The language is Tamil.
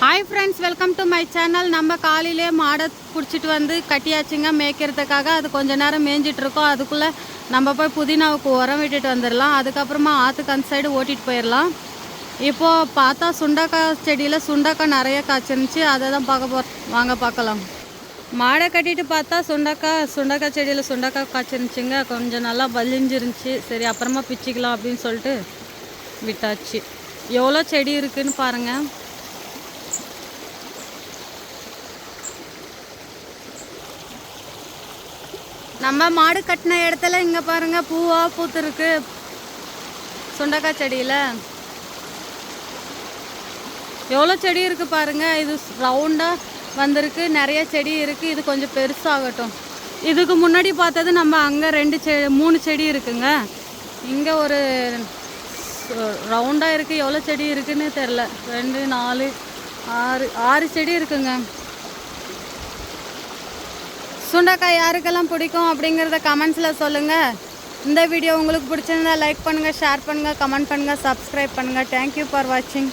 Hi friends welcome to my channel நம்ம காலையிலே மாடை பிடிச்சிட்டு வந்து கட்டியாச்சுங்க. மேய்க்கிறதுக்காக அது கொஞ்ச நேரம் மேய்ஞ்சிட்ருக்கோம் அதுக்குள்ளே நம்ம போய் புதினாவுக்கு உரம் விட்டுட்டு வந்துடலாம். அதுக்கப்புறமா ஆற்றுக்கு அந்த சைடு ஓட்டிகிட்டு போயிடலாம். இப்போது பார்த்தா சுண்டக்காய் செடியில் சுண்டக்காய் நிறைய காய்ச்சிருந்துச்சு. அதை தான் பார்க்க போ வாங்க பார்க்கலாம். மாடை கட்டிட்டு பார்த்தா சுண்டக்காய் சுண்டக்காய் செடியில் சுண்டக்காய் காய்ச்சிருந்துச்சுங்க. கொஞ்சம் நல்லா வலிஞ்சிருந்துச்சி. சரி அப்புறமா பிச்சுக்கலாம் அப்படின்னு சொல்லிட்டு விட்டாச்சு. எவ்வளோ செடி இருக்குதுன்னு பாருங்கள் நம்ம மாடு கட்டின இடத்துல இங்கே பாருங்க பூவா பூத்துருக்கு சுண்டக்காய் செடியில். எவ்வளோ செடி இருக்குது பாருங்க இது ரவுண்டாக வந்திருக்கு நிறைய செடி இருக்குது இது கொஞ்சம் பெருசாகட்டும். இதுக்கு முன்னாடி பார்த்தது நம்ம அங்கே ரெண்டு செ மூணு செடி இருக்குங்க. இங்கே ஒரு ரவுண்டாக இருக்குது எவ்வளோ செடி இருக்குன்னு தெரில. ரெண்டு நாலு ஆறு ஆறு செடி இருக்குங்க. சுண்டக்காய் யாருக்கெல்லாம் பிடிக்கும் அப்படிங்கிறத கமெண்ட்ஸில் சொல்லுங்கள் இந்த வீடியோ உங்களுக்கு பிடிச்சிருந்தா லைக் பண்ணுங்கள் ஷேர் பண்ணுங்கள் கமெண்ட் பண்ணுங்கள் சப்ஸ்கிரைப் பண்ணுங்கள் தேங்க்யூ ஃபார் வாட்சிங்